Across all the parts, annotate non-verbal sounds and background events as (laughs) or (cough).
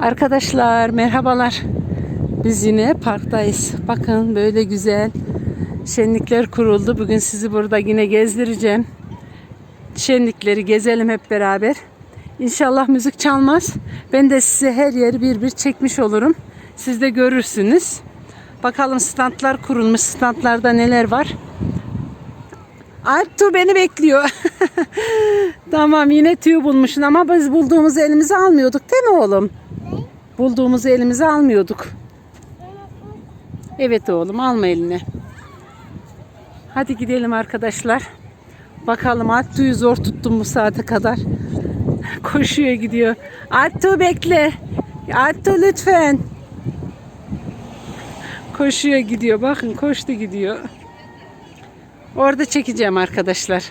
Arkadaşlar merhabalar. Biz yine parktayız. Bakın böyle güzel şenlikler kuruldu. Bugün sizi burada yine gezdireceğim. Şenlikleri gezelim hep beraber. İnşallah müzik çalmaz. Ben de size her yeri bir bir çekmiş olurum. Siz de görürsünüz. Bakalım standlar kurulmuş. Standlarda neler var? Alp beni bekliyor. (laughs) tamam yine tüy bulmuşsun ama biz bulduğumuzu elimize almıyorduk değil mi oğlum? Bulduğumuzu elimize almıyorduk. Evet oğlum alma eline. Hadi gidelim arkadaşlar. Bakalım Altuğ'u zor tuttum bu saate kadar. (laughs) Koşuyor gidiyor. Altuğ bekle. Altuğ lütfen. Koşuyor gidiyor. Bakın koştu gidiyor. Orada çekeceğim arkadaşlar.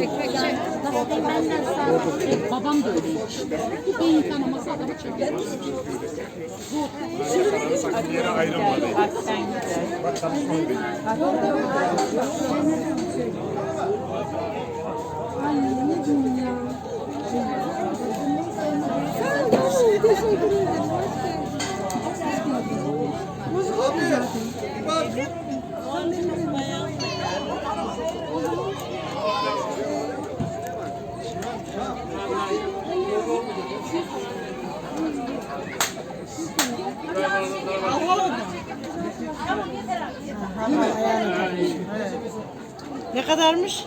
ekmekçi. Babam da öyleymiş. Beyin kanaması adamı çeker. Ne kadarmış?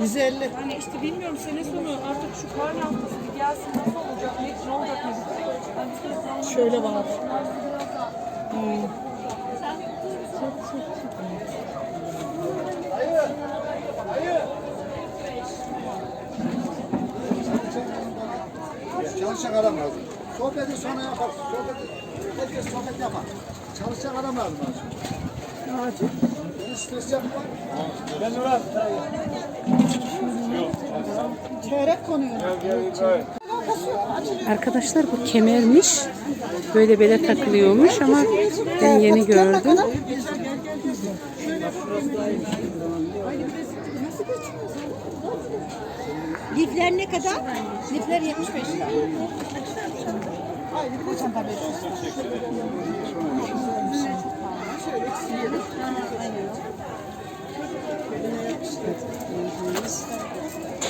150. Hani işte bilmiyorum sene sonu artık şu karne haftası bir gelsin nasıl olacak, ne, ne olacak ne bitecek. Şöyle bak. Çalışacak adam lazım. Sohbeti sonra yaparsın. Sohbeti, herkes sohbet yapar. Çalışacak adam lazım. Beni stres yapma. Ben Murat. Çeyrek konuyor. Arkadaşlar bu kemermiş. Böyle bele takılıyormuş ama ben yeni gördüm. Lifler ne kadar? Lifler 75 lira.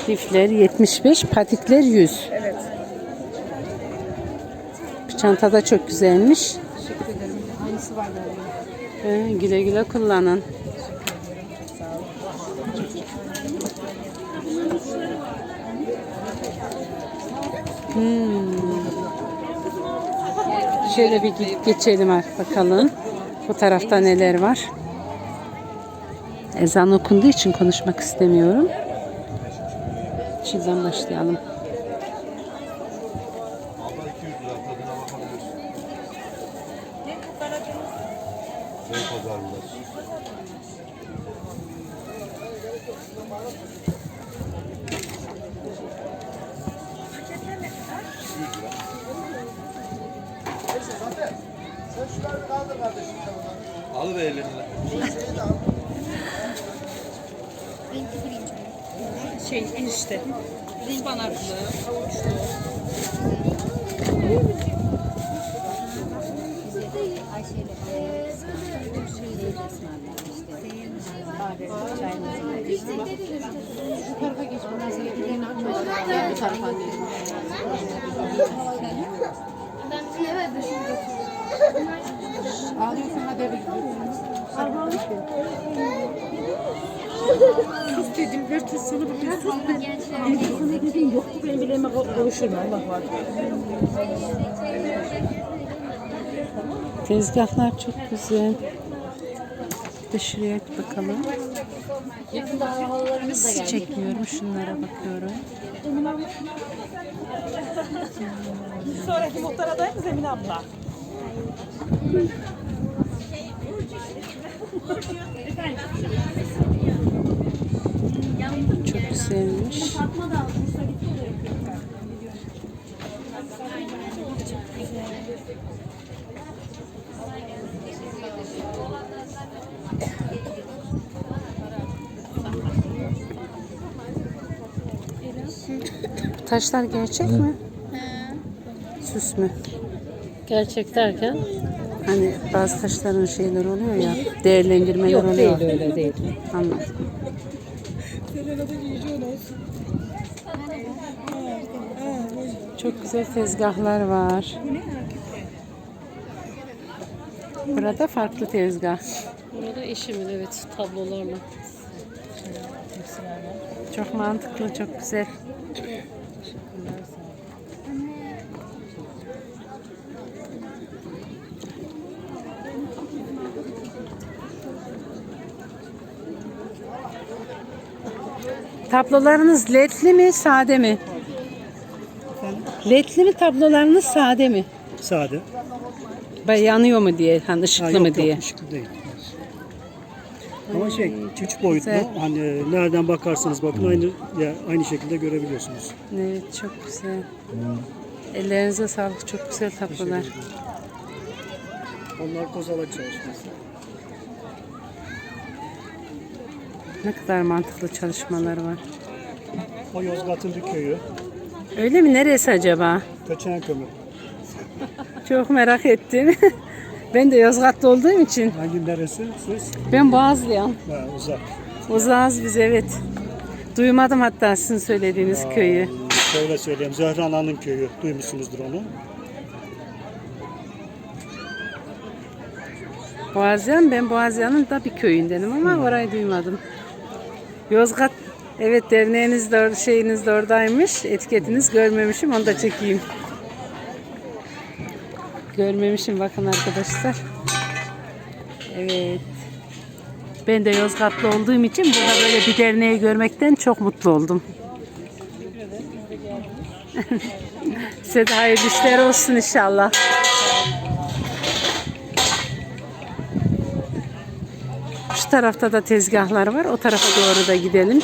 Lifler 75, patikler 100. Evet. Çanta da çok güzelmiş. Teşekkür ederim. Aynısı var galiba. Ee, güle güle kullanın. Hmm. Şöyle bir geçelim bakalım. Bu tarafta neler var. Ezan okunduğu için konuşmak istemiyorum. Şuradan başlayalım. Alır elini. Şey enişte. Ispanaklı, havuçlu. Ağlıyorsan hadi eve gidiyorsun. Sus dedim. Herkes sana bakıyor. Sus ben. Ben sana dedim yok benim bileğime konuşur Allah var. Tezgahlar çok güzel. Bir şuraya bakalım. Da Sizi çekmiyorum. Şunlara bakıyorum. Sonraki muhtar adayımız Emine abla. Çok güzelmiş. Taşlar gerçek mi? Süs mü? Gerçek derken? Hani bazı taşların şeyler oluyor ya, değerlendirmeler Yok oluyor. değil öyle değil. Anladım. Çok güzel tezgahlar var. Burada farklı tezgah. Burada eşimin evet tablolarla. Çok mantıklı, çok güzel. Tablolarınız ledli mi, sade mi? Ledli mi tablolarınız, sade mi? Sade. Bay yanıyor mu diye, hani Ha, ışıklı yok, mı yok, diye. ışıklı değil. Ama şey, üç boyutlu. Güzel. Hani nereden bakarsanız bakın aynı ya, aynı şekilde görebiliyorsunuz. Evet, çok güzel. Ellerinize sağlık, çok güzel tablolar. Onlar kozalak çalışması. Ne kadar mantıklı çalışmalar var. O Yozgat'ın bir köyü. Öyle mi? Neresi acaba? Köçen kömür. Çok merak ettim. (laughs) ben de Yozgat'ta olduğum için. Hangi neresi? Siz? Ben Boğazlıyım. Ha, uzak. Uzağız biz evet. Duymadım hatta sizin söylediğiniz köyü. Şöyle söyleyeyim. Zöhre Ana'nın köyü. Duymuşsunuzdur onu. Boğazyan, ben Boğazyan'ın da bir köyündenim ama orayı duymadım. Yozgat, evet derneğiniz de şeyiniz de oradaymış. Etiketiniz görmemişim, onu da çekeyim. Görmemişim bakın arkadaşlar. Evet. Ben de Yozgatlı olduğum için burada böyle bir derneği görmekten çok mutlu oldum. (laughs) Size de hayırlı işler olsun inşallah. Şu tarafta da tezgahlar var. O tarafa doğru da gidelim.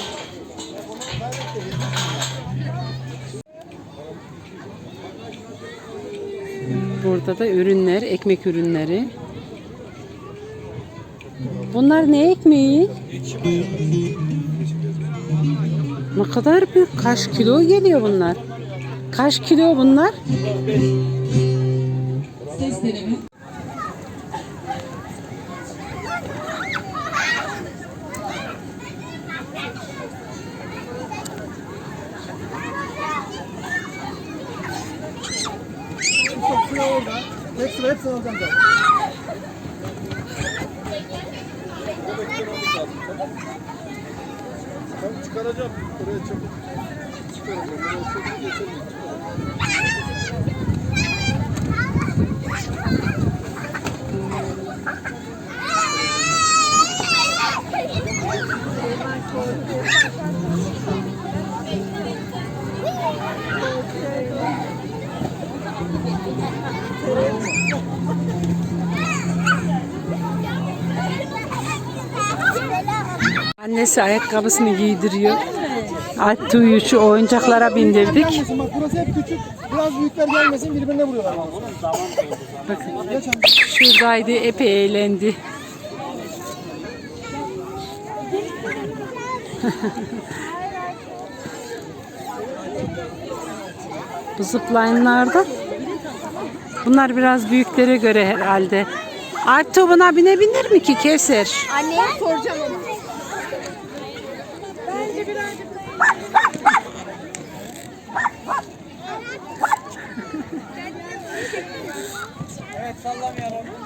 Burada da ürünler, ekmek ürünleri. Bunlar ne ekmeği? Ne kadar büyük? Kaç kilo geliyor bunlar? Kaç kilo bunlar? Çıkaracağım. Oraya çabuk. Çıkaracağım. Oraya çabuk geçelim. Annesi ayakkabısını giydiriyor. Attığı şu oyuncaklara bindirdik. Bak burası hep küçük. Biraz büyükler gelmesin birbirine vuruyorlar. Bakın şuradaydı epey eğlendi. Bu zipline'larda bunlar biraz büyüklere göre herhalde. Artu buna binebilir mi ki Kevser? Anneye soracağım onu. Evet sallamayalım.